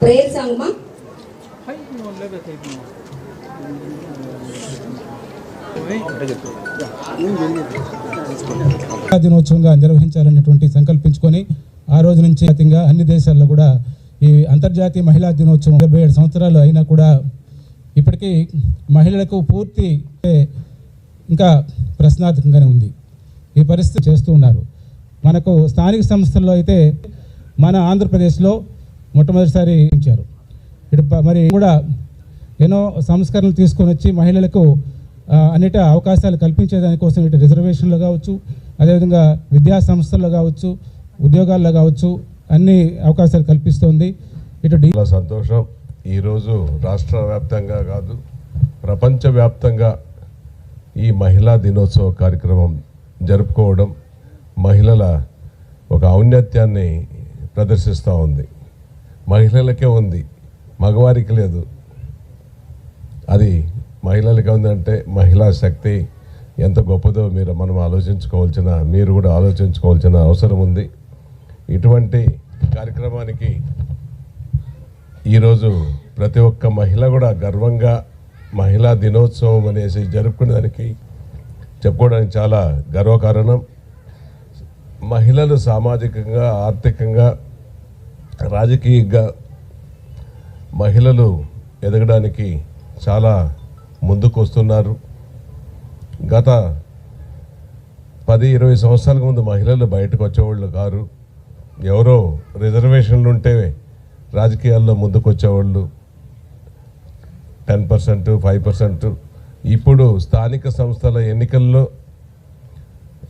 Prayer song మా దినోత్సవంగా నిర్వహించాలనేటువంటి సంకల్పించుకొని ఆ రోజు నుంచి జాతీయంగా అన్ని దేశాల్లో కూడా ఈ అంతర్జాతీయ మహిళా దినోత్సవం డెబ్బై ఏడు సంవత్సరాలు అయినా కూడా ఇప్పటికీ మహిళలకు పూర్తి ఇంకా ప్రశ్నార్థకంగానే ఉంది. ఈ పరిస్థితి చేస్తూ ఉన్నారు. మనకు స్థానిక సంస్థల్లో అయితే మన ఆంధ్రప్రదేశ్లో మొట్టమొదటిసారి ఇచ్చారు. ఇటు మరి కూడా ఎన్నో సంస్కరణలు తీసుకొని వచ్చి మహిళలకు ఆ, అవకాశాలు కల్పించేదానికోసం ఇటు రిజర్వేషన్లు కావచ్చు అదేవిధంగా విద్యా సంస్థల్లో కావచ్చు ఉద్యోగాల్లో కావచ్చు అన్ని అవకాశాలు కల్పిస్తోంది. ఇటు చాలా సంతోషం. ఈరోజు రాష్ట్ర వ్యాప్తంగా కాదు ప్రపంచవ్యాప్తంగా ఈ మహిళా దినోత్సవ కార్యక్రమం జరుపుకోవడం మహిళల ఒక ఔన్నత్యాన్ని ప్రదర్శిస్తూ ఉంది. మహిళలకే ఉంది. మగవారికి లేదు. అది మహిళలకి ఉందంటే మహిళా శక్తి ఎంత గొప్పదో మీరు మనం ఆలోచించుకోవాల్సిన మీరు కూడా ఆలోచించుకోవాల్సిన అవసరం ఉంది. ఇటువంటి కార్యక్రమానికి ఈరోజు ప్రతి ఒక్క మహిళ కూడా గర్వంగా మహిళా దినోత్సవం అనేసి జరుపుకునేదానికి చెప్పుకోవడానికి చాలా గర్వకారణం. మహిళలు సామాజికంగా ఆర్థికంగా రాజకీయంగా మహిళలు ఎదగడానికి చాలా ముందుకు వస్తున్నారు గత పది ఇరవై సంవత్సరాల ముందు మహిళలు బయటకు వచ్చేవాళ్ళు కారు. ఎవరో రిజర్వేషన్లు ఉంటే రాజకీయాల్లో ముందుకు వచ్చేవాళ్ళు టెన్ పర్సెంట్ ఫైవ్ పర్సెంట్. ఇప్పుడు స్థానిక సంస్థల ఎన్నికల్లో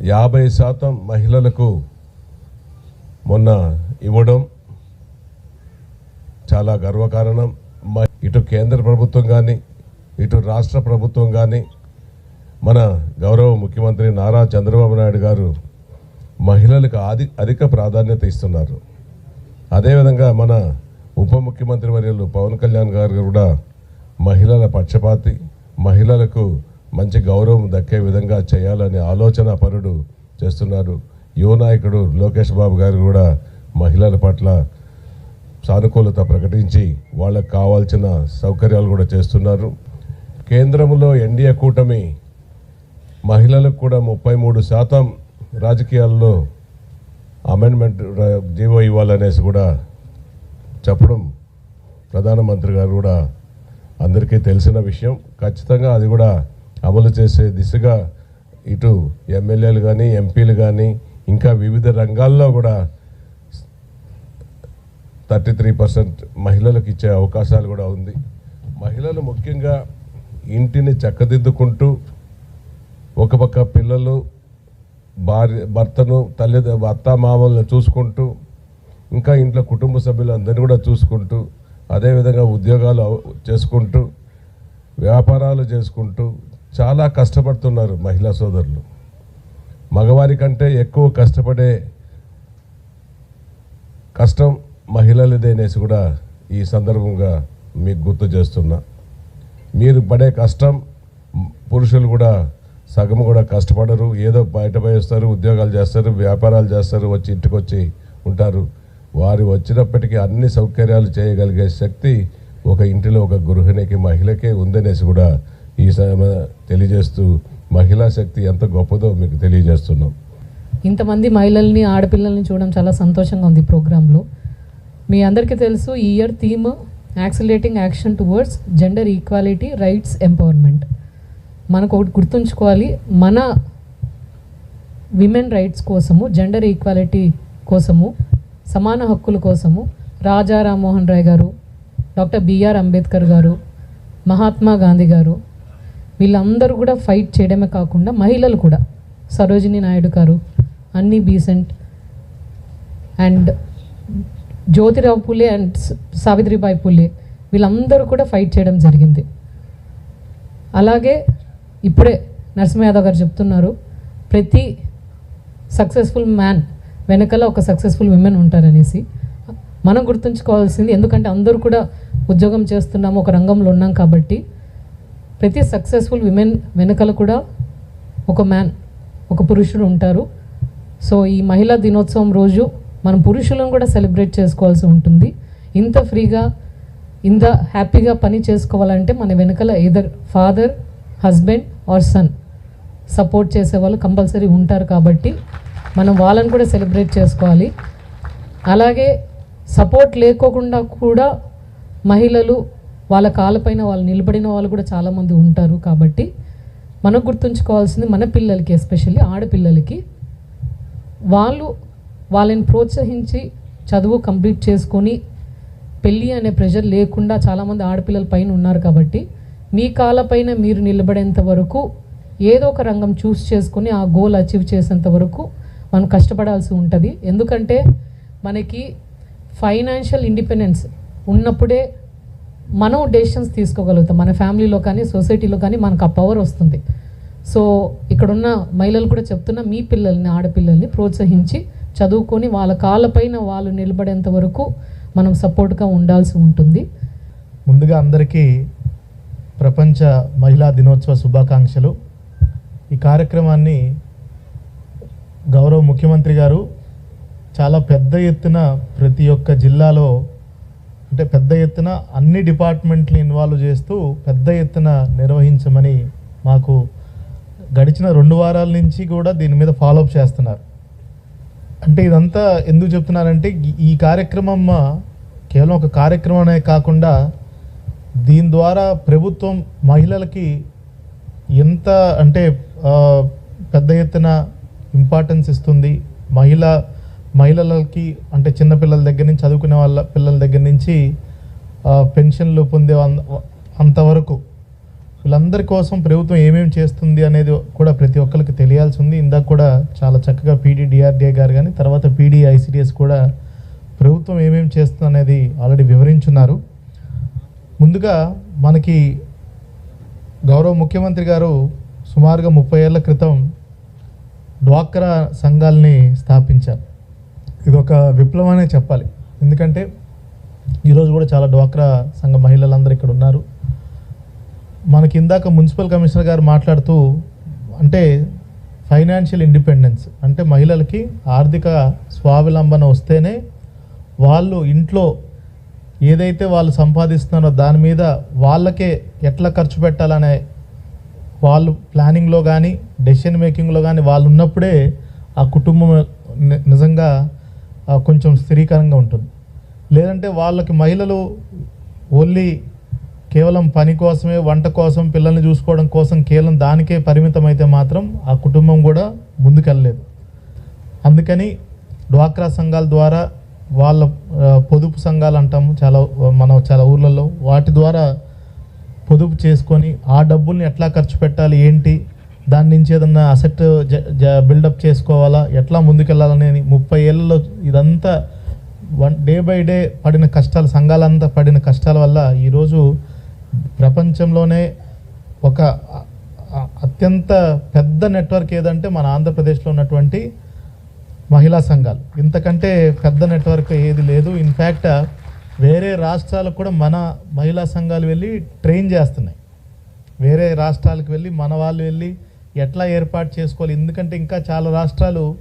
యాభై శాతం మహిళలకు మొన్న ఇవ్వడం చాలా గర్వకారణం. ఇటు కేంద్ర ప్రభుత్వం కానీ ఇటు రాష్ట్ర ప్రభుత్వం కానీ మన గౌరవ ముఖ్యమంత్రి నారా చంద్రబాబు నాయుడు గారు మహిళలకు ఆది అధిక ప్రాధాన్యత ఇస్తున్నారు. అదేవిధంగా మన ఉప ముఖ్యమంత్రి వర్యులు పవన్ కళ్యాణ్ గారు కూడా మహిళల పక్షపాతి మహిళలకు మంచి గౌరవం దక్కే విధంగా చేయాలనే ఆలోచన పరుడు చేస్తున్నారు యువ నాయకుడు లోకేష్ బాబు గారు కూడా మహిళల పట్ల సానుకూలత ప్రకటించి వాళ్ళకు కావాల్సిన సౌకర్యాలు కూడా చేస్తున్నారు. కేంద్రంలో ఎన్డీఏ కూటమి మహిళలకు కూడా ముప్పై మూడు శాతం రాజకీయాల్లో అమెండ్మెంట్ జీవో ఇవ్వాలనేసి కూడా చెప్పడం ప్రధానమంత్రి గారు కూడా అందరికీ తెలిసిన విషయం. ఖచ్చితంగా అది కూడా అమలు చేసే దిశగా ఇటు ఎమ్మెల్యేలు కానీ ఎంపీలు కానీ ఇంకా వివిధ రంగాల్లో కూడా థర్టీ త్రీ పర్సెంట్ మహిళలకు ఇచ్చే అవకాశాలు కూడా ఉంది. మహిళలు ముఖ్యంగా ఇంటిని చక్కదిద్దుకుంటూ ఒక పక్క పిల్లలు భార్య భర్తను తల్లి అత్త మామల్ని చూసుకుంటూ ఇంకా ఇంట్లో కుటుంబ సభ్యులందరినీ కూడా చూసుకుంటూ అదేవిధంగా ఉద్యోగాలు చేసుకుంటూ వ్యాపారాలు చేసుకుంటూ చాలా కష్టపడుతున్నారు మహిళా సోదరులు. మగవారి కంటే ఎక్కువ కష్టపడే కష్టం మహిళలదేనేసి కూడా ఈ సందర్భంగా మీకు గుర్తు చేస్తున్నా. మీరు పడే కష్టం పురుషులు కూడా సగం కూడా కష్టపడరు. ఏదో బయట పోయేస్తారు ఉద్యోగాలు చేస్తారు వ్యాపారాలు చేస్తారు వచ్చి ఇంటికి వచ్చి ఉంటారు. వారు వచ్చినప్పటికీ అన్ని సౌకర్యాలు చేయగలిగే శక్తి ఒక ఇంటిలో ఒక గృహిణికి మహిళకే ఉందనేసి కూడా ఈ తెలియజేస్తూ మహిళా శక్తి ఎంత గొప్పదో మీకు తెలియజేస్తున్నాం. ఇంతమంది మహిళల్ని ఆడపిల్లల్ని చూడడం చాలా సంతోషంగా ఉంది ప్రోగ్రాంలో. మీ అందరికీ తెలుసు ఈ year theme accelerating action towards gender equality rights empowerment మనకు ఒకటి గుర్తుంచుకోవాలి మన విమెన్ రైట్స్ కోసము జెండర్ ఈక్వాలిటీ కోసము సమాన హక్కుల కోసము రాజా రామ్మోహన్ రాయ్ గారు డాక్టర్ బిఆర్ అంబేద్కర్ గారు మహాత్మా గాంధీ గారు వీళ్ళందరూ కూడా ఫైట్ చేయడమే కాకుండా మహిళలు కూడా సరోజిని నాయుడు గారు అన్నీ Besant and Jyotirao Phule and Savitribai Phule వీళ్ళందరూ కూడా ఫైట్ చేయడం జరిగింది. అలాగే ఇప్పుడే నరసింహ యాదవ్ గారు చెప్తున్నారు ప్రతి సక్సెస్ఫుల్ మ్యాన్ వెనకాల ఒక సక్సెస్ఫుల్ విమెన్ ఉంటారనేసి. మనం గుర్తుంచుకోవాల్సింది ఎందుకంటే అందరూ కూడా ఉద్యోగం చేస్తున్నాము ఒక రంగంలో ఉన్నాం కాబట్టి ప్రతి సక్సెస్ఫుల్ విమెన్ వెనకాల కూడా ఒక మ్యాన్ ఒక పురుషుడు ఉంటారు. సో ఈ మహిళా దినోత్సవం రోజు మనం పురుషులను కూడా సెలబ్రేట్ చేసుకోవాల్సి ఉంటుంది. ఇంత ఫ్రీగా ఇంత హ్యాపీగా పని చేసుకోవాలంటే మన వెనకల either father husband or son support చేసే వాళ్ళు కంపల్సరీ ఉంటారు కాబట్టి మనం వాళ్ళని కూడా సెలబ్రేట్ చేసుకోవాలి. అలాగే సపోర్ట్ లేకోకుండా కూడా మహిళలు వాళ్ళ కాళ్ళపైన వాళ్ళు నిలబడిన వాళ్ళు కూడా చాలామంది ఉంటారు కాబట్టి మనం గుర్తుంచుకోవాల్సింది మన పిల్లలకి ఎస్పెషల్లీ ఆడపిల్లలకి. వాళ్ళు వాళ్ళని ప్రోత్సహించి చదువు కంప్లీట్ చేసుకొని పెళ్ళి అనే ప్రెషర్ లేకుండా చాలామంది ఆడపిల్లల పైన ఉన్నారు కాబట్టి మీ కాళ్ళపైన మీరు నిలబడేంత వరకు ఏదో ఒక రంగం చూస్ చేసుకొని ఆ గోల్ అచీవ్ చేసేంత వరకు మనం కష్టపడాల్సి ఉంటుంది. ఎందుకంటే మనకి ఫైనాన్షియల్ ఇండిపెండెన్స్ ఉన్నప్పుడే మనం డెసిషన్స్ తీసుకోగలుగుతాం. మన ఫ్యామిలీలో కానీ సొసైటీలో కానీ మనకు ఆ పవర్ వస్తుంది. సో ఇక్కడున్న మహిళలు కూడా చెప్తున్నా మీ పిల్లల్ని ఆడపిల్లల్ని ప్రోత్సహించి చదువుకొని వాళ్ళ కాళ్ళపైన వాళ్ళు నిలబడేంత వరకు మనం సపోర్ట్గా ఉండాల్సి ఉంటుంది. ముందుగా అందరికీ ప్రపంచ మహిళా దినోత్సవ శుభాకాంక్షలు. ఈ కార్యక్రమాన్ని గౌరవ ముఖ్యమంత్రి గారు చాలా పెద్ద ఎత్తున ప్రతి ఒక్క జిల్లాలో అంటే పెద్ద ఎత్తున అన్ని డిపార్ట్మెంట్లు ఇన్వాల్వ్ చేస్తూ పెద్ద ఎత్తున నిర్వహించమని మాకు గడిచిన రెండు వారాల నుంచి కూడా దీని మీద ఫాలోఅప్ చేస్తున్నారు. అంటే ఇదంతా ఎందుకు చెప్తున్నానంటే ఈ- కార్యక్రమం కేవలం ఒక కార్యక్రమమే కాకుండా దీని ద్వారా ప్రభుత్వం మహిళలకి ఎంత అంటే పెద్ద ఎత్తున ఇంపార్టెన్స్ ఇస్తుంది. మహిళ మహిళలకి అంటే చిన్నపిల్లల దగ్గర నుంచి చదువుకునే వాళ్ళ పిల్లల దగ్గర నుంచి పెన్షన్లు పొందే అంతవరకు వీళ్ళందరి కోసం ప్రభుత్వం ఏమేమి చేస్తుంది అనేది కూడా ప్రతి ఒక్కరికి తెలియాల్సి ఉంది. ఇందాక కూడా చాలా చక్కగా పీడీడీఆర్డీఏ గారు కానీ తర్వాత పీడీఐసిడిఎస్ కూడా ప్రభుత్వం ఏమేమి చేస్తుంది అనేది ఆల్రెడీ వివరించున్నారు. ముందుగా మనకి గౌరవ ముఖ్యమంత్రి గారు సుమారుగా ముప్పై ఏళ్ళ క్రితం డ్వాక్రా సంఘాలని స్థాపించారు. ఇది ఒక విప్లవం అనే చెప్పాలి. ఎందుకంటే ఈరోజు కూడా చాలా డ్వాక్రా సంఘ మహిళలందరూ ఇక్కడ ఉన్నారు. మనకి ఇందాక మున్సిపల్ కమిషనర్ గారు మాట్లాడుతూ అంటే ఫైనాన్షియల్ ఇండిపెండెన్స్ అంటే మహిళలకి ఆర్థిక స్వావలంబన వస్తేనే వాళ్ళు ఇంట్లో ఏదైతే వాళ్ళు సంపాదిస్తున్నారో దాని మీద వాళ్ళకే ఎట్లా ఖర్చు పెట్టాలనే వాళ్ళు ప్లానింగ్లో కానీ డెసిషన్ మేకింగ్లో కానీ వాళ్ళు ఉన్నప్పుడే ఆ కుటుంబం ని- నిజంగా కొంచెం స్థిరీకరంగా ఉంటుంది. లేదంటే వాళ్ళకి మహిళలు ఓన్లీ కేవలం పని కోసమే వంట కోసం పిల్లల్ని చూసుకోవడం కోసం కేవలం దానికే పరిమితం అయితే మాత్రం ఆ కుటుంబం కూడా ముందుకెళ్ళలేదు. అందుకని డ్వాక్రా సంఘాల ద్వారా వాళ్ళ పొదుపు సంఘాలు అంటాము చాలా మన చాలా ఊర్లలో వాటి ద్వారా పొదుపు చేసుకొని ఆ డబ్బుల్ని ఎట్లా ఖర్చు పెట్టాలి ఏంటి దాని నుంచి ఏదన్నా అసెట్ బిల్డప్ చేసుకోవాలా ఎట్లా ముందుకెళ్ళాలనేది ముప్పై ఏళ్ళలో ఇదంతా వన్ డే బై డే పడిన కష్టాలు సంఘాలంతా పడిన కష్టాల వల్ల ఈరోజు ప్రపంచంలోనే ఒక అత్యంత పెద్ద నెట్వర్క్ ఏదంటే మన ఆంధ్రప్రదేశ్లో ఉన్నటువంటి మహిళా సంఘాలు. ఇంతకంటే పెద్ద నెట్వర్క్ ఏది లేదు. ఇన్ఫ్యాక్ట్ వేరే రాష్ట్రాలకు కూడా మన మహిళా సంఘాలు వెళ్ళి ట్రైన్ చేస్తున్నాయి. వేరే రాష్ట్రాలకు వెళ్ళి మన వాళ్ళు వెళ్ళి ఎట్లా ఏర్పాటు చేసుకోవాలి? ఎందుకంటే ఇంకా చాలా రాష్ట్రాలు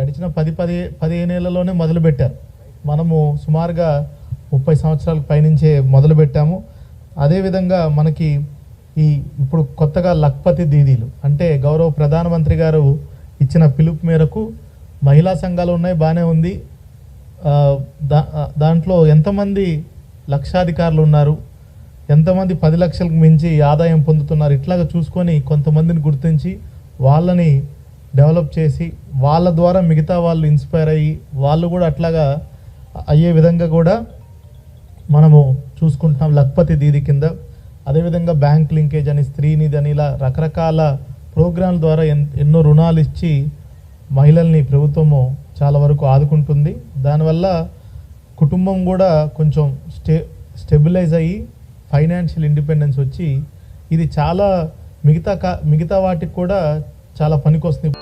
గడిచిన పది పది పదిహేను ఏళ్ళలోనే మొదలుపెట్టారు. మనము సుమారుగా ముప్పై సంవత్సరాలకు పైనుంచే మొదలుపెట్టాము. అదేవిధంగా మనకి ఈ ఇప్పుడు కొత్తగా లక్పతి దీదీలు అంటే గౌరవ ప్రధానమంత్రి గారు ఇచ్చిన పిలుపు మేరకు మహిళా సంఘాలు ఉన్నాయి బాగానే ఉంది. దా దాంట్లో ఎంతమంది లక్షాధికారులు ఉన్నారు ఎంతమంది పది లక్షలకు మించి ఆదాయం పొందుతున్నారు ఇట్లాగా చూసుకొని కొంతమందిని గుర్తించి వాళ్ళని డెవలప్ చేసి వాళ్ళ ద్వారా మిగతా వాళ్ళు ఇన్స్పైర్ అయ్యి వాళ్ళు కూడా అట్లాగా అయ్యే విధంగా కూడా మనము చూసుకుంటున్నాం లక్పతి దీది కింద. అదేవిధంగా బ్యాంక్ లింకేజ్ అని స్త్రీనిధి అని ఇలా రకరకాల ప్రోగ్రాంల ద్వారా ఎన్- ఎన్నో రుణాలు ఇచ్చి మహిళల్ని ప్రభుత్వము చాలా వరకు ఆదుకుంటుంది. దానివల్ల కుటుంబం కూడా కొంచెం స్టే స్టెబిలైజ్ అయ్యి ఫైనాన్షియల్ ఇండిపెండెన్స్ వచ్చి ఇది చాలా మిగతా కా మిగతా వాటికి కూడా చాలా పనికొస్తుంది.